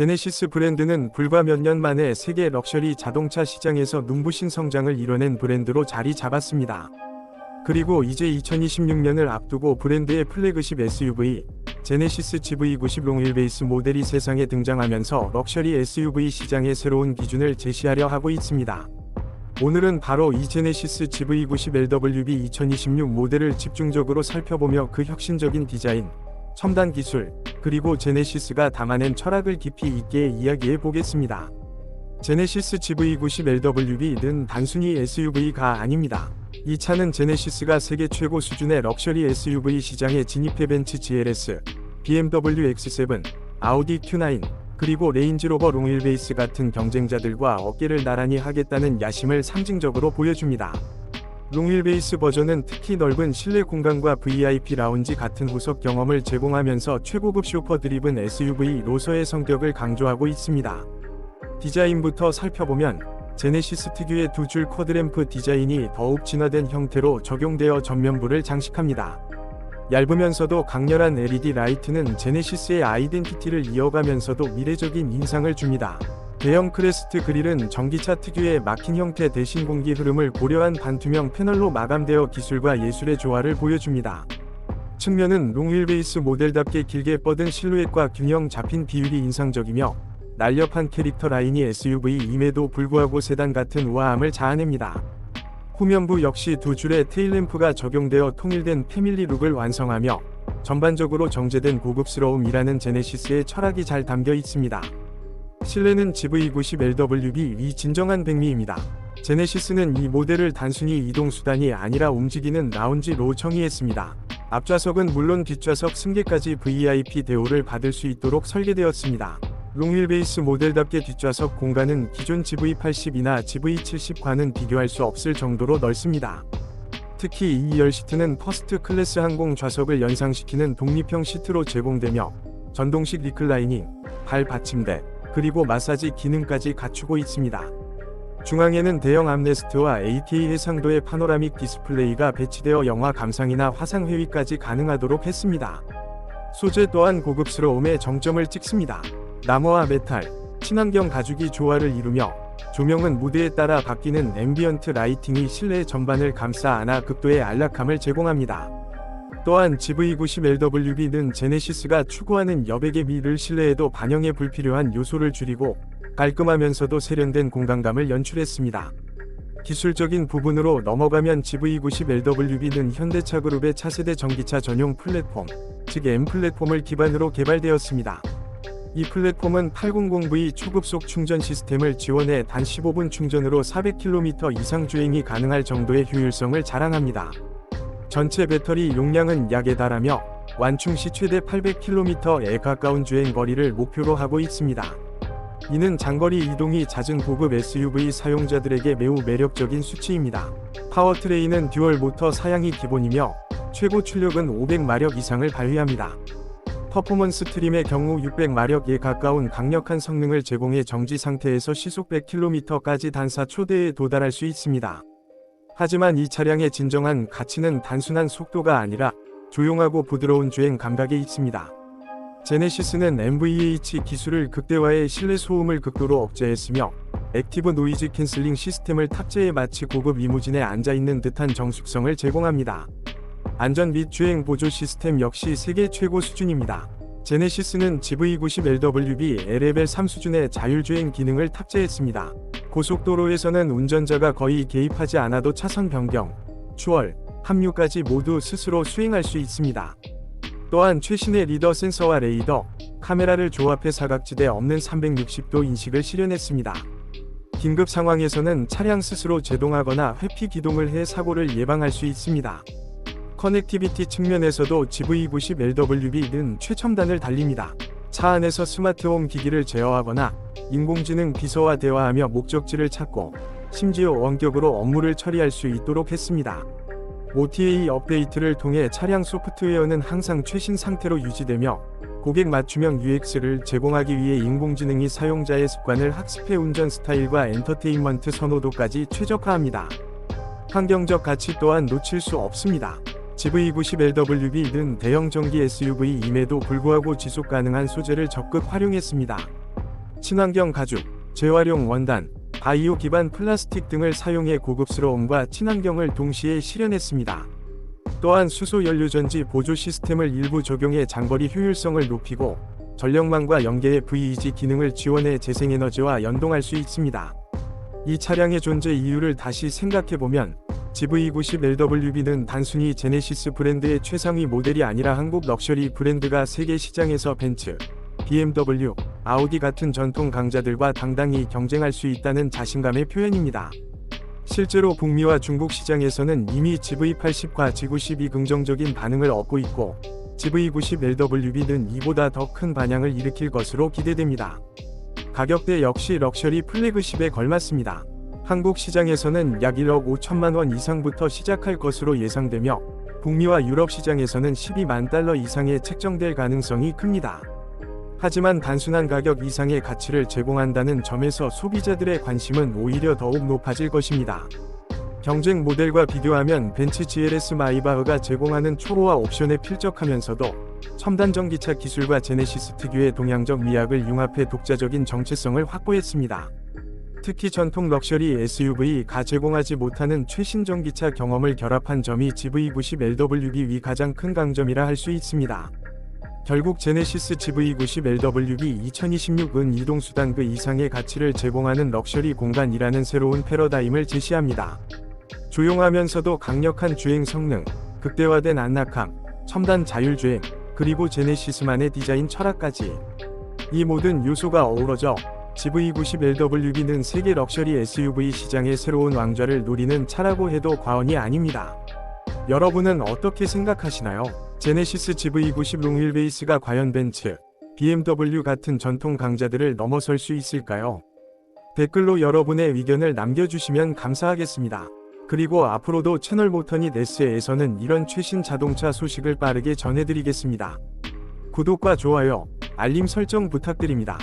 제네시스 브랜드는 불과 몇 년 만에 세계 럭셔리 자동차 시장에서 눈부신 성장을 이뤄낸 브랜드로 자리 잡았습니다. 그리고 이제 2026년을 앞두고 브랜드의 플래그십 SUV 제네시스 GV90 롱휠 베이스 모델이 세상에 등장하면서 럭셔리 SUV 시장의 새로운 기준을 제시하려 하고 있습니다. 오늘은 바로 이 제네시스 GV90 LWB 2026 모델을 집중적으로 살펴보며 그 혁신적인 디자인, 첨단 기술, 그리고 제네시스가 담아낸 철학을 깊이 있게 이야기해 보겠습니다. 제네시스 GV90 LWB는 단순히 SUV가 아닙니다. 이 차는 제네시스가 세계 최고 수준의 럭셔리 SUV 시장에 진입해 벤츠 GLS, BMW X7, 아우디 Q9, 그리고 레인지로버 롱휠베이스 같은 경쟁자들과 어깨를 나란히 하겠다는 야심을 상징적으로 보여줍니다. 롱휠베이스 버전은 특히 넓은 실내 공간과 VIP 라운지 같은 후석 경험을 제공하면서 최고급 슈퍼 드리븐 SUV로서의 성격을 강조하고 있습니다. 디자인부터 살펴보면 제네시스 특유의 두 줄 쿼드램프 디자인이 더욱 진화된 형태로 적용되어 전면부를 장식합니다. 얇으면서도 강렬한 LED 라이트는 제네시스의 아이덴티티를 이어가면서도 미래적인 인상을 줍니다. 대형 크레스트 그릴은 전기차 특유의 막힌 형태 대신 공기 흐름을 고려한 반투명 패널로 마감되어 기술과 예술의 조화를 보여줍니다. 측면은 롱휠 베이스 모델답게 길게 뻗은 실루엣과 균형 잡힌 비율이 인상적이며 날렵한 캐릭터 라인이 SUV임에도 불구하고 세단 같은 우아함을 자아냅니다. 후면부 역시 두 줄의 테일램프가 적용되어 통일된 패밀리 룩을 완성하며 전반적으로 정제된 고급스러움이라는 제네시스의 철학이 잘 담겨 있습니다. 실내는 GV90LWB 이 진정한 백미입니다. 제네시스는 이 모델을 단순히 이동수단이 아니라 움직이는 라운지로 정의했습니다. 앞좌석은 물론 뒷좌석 승객까지 VIP 대우를 받을 수 있도록 설계되었습니다. 롱휠베이스 모델답게 뒷좌석 공간은 기존 GV80이나 GV70과는 비교할 수 없을 정도로 넓습니다. 특히 이 2열 시트는 퍼스트 클래스 항공 좌석을 연상시키는 독립형 시트로 제공되며 전동식 리클라이닝, 발 받침대, 그리고 마사지 기능까지 갖추고 있습니다. 중앙에는 대형 암레스트와 ATA 해상도의 파노라믹 디스플레이가 배치되어 영화 감상이나 화상 회의까지 가능하도록 했습니다. 소재 또한 고급스러움에 정점을 찍습니다. 나무와 메탈, 친환경 가죽이 조화를 이루며 조명은 무드에 따라 바뀌는 앰비언트 라이팅이 실내 전반을 감싸 안아 극도의 안락함을 제공합니다. 또한 GV90LWB는 제네시스가 추구하는 여백의 미를 실내에도 반영해 불필요한 요소를 줄이고 깔끔하면서도 세련된 공간감을 연출했습니다. 기술적인 부분으로 넘어가면 GV90LWB는 현대차 그룹의 차세대 전기차 전용 플랫폼, 즉 M 플랫폼을 기반으로 개발되었습니다. 이 플랫폼은 800V 초급속 충전 시스템을 지원해 단 15분 충전으로 400km 이상 주행이 가능할 정도의 효율성을 자랑합니다. 전체 배터리 용량은 약에 달하며 완충 시 최대 800km에 가까운 주행 거리를 목표로 하고 있습니다. 이는 장거리 이동이 잦은 고급 SUV 사용자들에게 매우 매력적인 수치입니다. 파워트레인은 듀얼 모터 사양이 기본이며 최고 출력은 500마력 이상을 발휘합니다. 퍼포먼스 트림의 경우 600마력에 가까운 강력한 성능을 제공해 정지 상태에서 시속 100km까지 단사 초대에 도달할 수 있습니다. 하지만 이 차량의 진정한 가치는 단순한 속도가 아니라 조용하고 부드러운 주행 감각에 있습니다. 제네시스는 MVH 기술을 극대화해 실내 소음을 극도로 억제했으며 액티브 노이즈 캔슬링 시스템을 탑재해 마치 고급 리무진에 앉아있는 듯한 정숙성을 제공합니다. 안전 및 주행 보조 시스템 역시 세계 최고 수준입니다. 제네시스는 GV90LWB L레벨 3 수준의 자율주행 기능을 탑재했습니다. 고속도로에서는 운전자가 거의 개입하지 않아도 차선 변경, 추월, 합류까지 모두 스스로 수행할 수 있습니다. 또한 최신의 리더 센서와 레이더, 카메라를 조합해 사각지대 없는 360도 인식을 실현했습니다. 긴급 상황에서는 차량 스스로 제동하거나 회피 기동을 해 사고를 예방할 수 있습니다. 커넥티비티 측면에서도 GV90LWB는 최첨단을 달립니다. 차 안에서 스마트홈 기기를 제어하거나 인공지능 비서와 대화하며 목적지를 찾고 심지어 원격으로 업무를 처리할 수 있도록 했습니다. OTA 업데이트를 통해 차량 소프트웨어는 항상 최신 상태로 유지되며 고객 맞춤형 UX를 제공하기 위해 인공지능이 사용자의 습관을 학습해 운전 스타일과 엔터테인먼트 선호도까지 최적화합니다. 환경적 가치 또한 놓칠 수 없습니다. GV90LWB는 대형 전기 SUV임에도 불구하고 지속 가능한 소재를 적극 활용했습니다. 친환경 가죽, 재활용 원단, 바이오 기반 플라스틱 등을 사용해 고급스러움과 친환경을 동시에 실현했습니다. 또한 수소 연료 전지 보조 시스템을 일부 적용해 장거리 효율성을 높이고 전력망과 연계의 VEG 기능을 지원해 재생에너지와 연동할 수 있습니다. 이 차량의 존재 이유를 다시 생각해보면 GV90LWB는 단순히 제네시스 브랜드의 최상위 모델이 아니라 한국 럭셔리 브랜드가 세계 시장에서 벤츠, BMW, 아우디 같은 전통 강자들과 당당히 경쟁할 수 있다는 자신감의 표현입니다. 실제로 북미와 중국 시장에서는 이미 GV80과 G90이 긍정적인 반응을 얻고 있고 GV90LWB는 이보다 더 큰 반향을 일으킬 것으로 기대됩니다. 가격대 역시 럭셔리 플래그십에 걸맞습니다. 한국 시장에서는 약 1억 5천만 원 이상부터 시작할 것으로 예상되며 북미와 유럽 시장에서는 12만 달러 이상에 책정될 가능성이 큽니다. 하지만 단순한 가격 이상의 가치를 제공한다는 점에서 소비자들의 관심은 오히려 더욱 높아질 것입니다. 경쟁 모델과 비교하면 벤츠 GLS 마이바흐가 제공하는 초호화 옵션에 필적하면서도 첨단 전기차 기술과 제네시스 특유의 동양적 미학을 융합해 독자적인 정체성을 확보했습니다. 특히 전통 럭셔리 SUV가 제공하지 못하는 최신 전기차 경험을 결합한 점이 GV90LWB 위 가장 큰 강점이라 할 수 있습니다. 결국 제네시스 GV90LWB 2026은 이동수단 그 이상의 가치를 제공하는 럭셔리 공간이라는 새로운 패러다임을 제시합니다. 조용하면서도 강력한 주행 성능, 극대화된 안락함, 첨단 자율주행, 그리고 제네시스만의 디자인 철학까지. 이 모든 요소가 어우러져 GV90LWB는 세계 럭셔리 SUV 시장의 새로운 왕좌를 노리는 차라고 해도 과언이 아닙니다. 여러분은 어떻게 생각하시나요? 제네시스 GV90 롱휠베이스가 과연 벤츠, BMW 같은 전통 강자들을 넘어설 수 있을까요? 댓글로 여러분의 의견을 남겨주시면 감사하겠습니다. 그리고 앞으로도 채널 모터닛 S에서는 이런 최신 자동차 소식을 빠르게 전해드리겠습니다. 구독과 좋아요, 알림 설정 부탁드립니다.